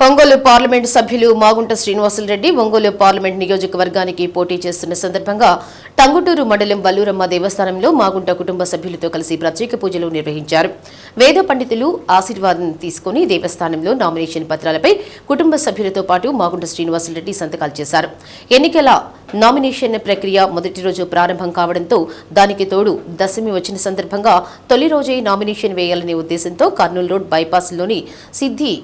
Ongole parliament సభ్యులు Magunta Srinivasulu Reddy Ongole parliament నియోజకవర్గానికి పోటీ చేస్తున్న సందర్భంగా టంగుటూరు మండలం వల్లూరమ్మ దేవస్థానంలో మాగుంట కుటుంబ సభ్యులతో కలిసి ప్రత్యేక పూజలు నిర్వహించారు. వేద పండితులు ఆశీర్వాదం తీసుకుని దేవస్థానంలో నామినేషన్ పత్రాలపై కుటుంబ సభ్యులతో పాటు మాగుంట శ్రీనివాసులరెడ్డి సంతకాలు చేశారు. ఎన్నికల నామినేషన్ ప్రక్రియ మొదటి రోజు ప్రారంభం కావడంతో దానికి తోడు దశమి వచ్చిన సందర్భంగా తొలి రోజే నామినేషన్ వేయాలనే ఉద్దేశంతో కర్నూలు రోడ్ బైపాస్లోని సిద్ధి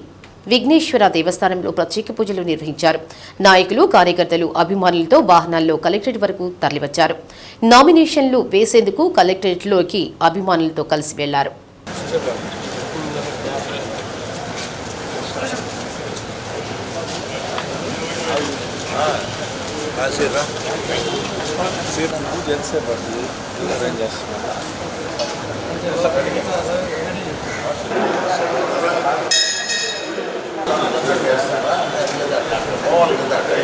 విఘ్నేశ్వర దేవస్థానంలో ప్రత్యేక పూజలు నిర్వహించారు. నాయకులు కార్యకర్తలు అభిమానులతో వాహనాల్లో కలెక్టరేట్ వరకు తరలివచ్చారు. నామినేషన్లు వేసేందుకు కలెక్టరేట్లోకి అభిమానులతో కలిసి వెళ్ళారు. సీరా సీరా పూజ పడుతుంది అరేంజ్ చేస్తున్నాను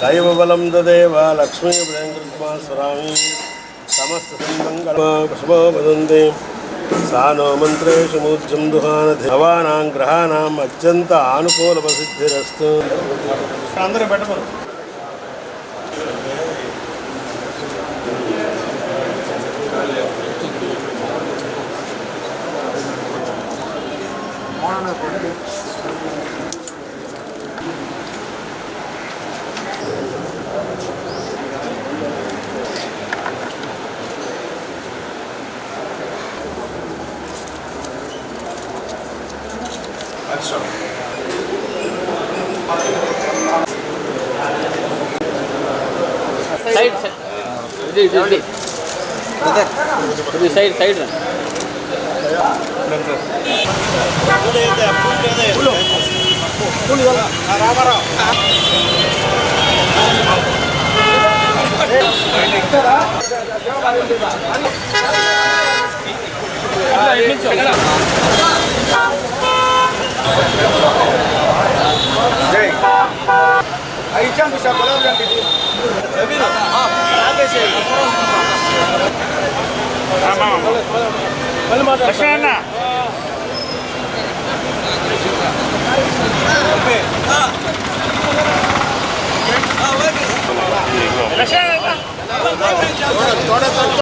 దైవబలం దదేవ లక్ష్మీ స్వరామి. సమస్త సంమంగళ వదంతి సానో మంత్రేషు మూర్జం దుహాన భవానాం గ్రహాణం అత్యంత ఆనుకూల సిద్ధిరస్తు అందరూ పెట్టమను సైడ్ సైడ్ ఇది ఇది ఇది ఇది సైడ్ సైడ్ రా లక్ష్మణ లక్ష్మణ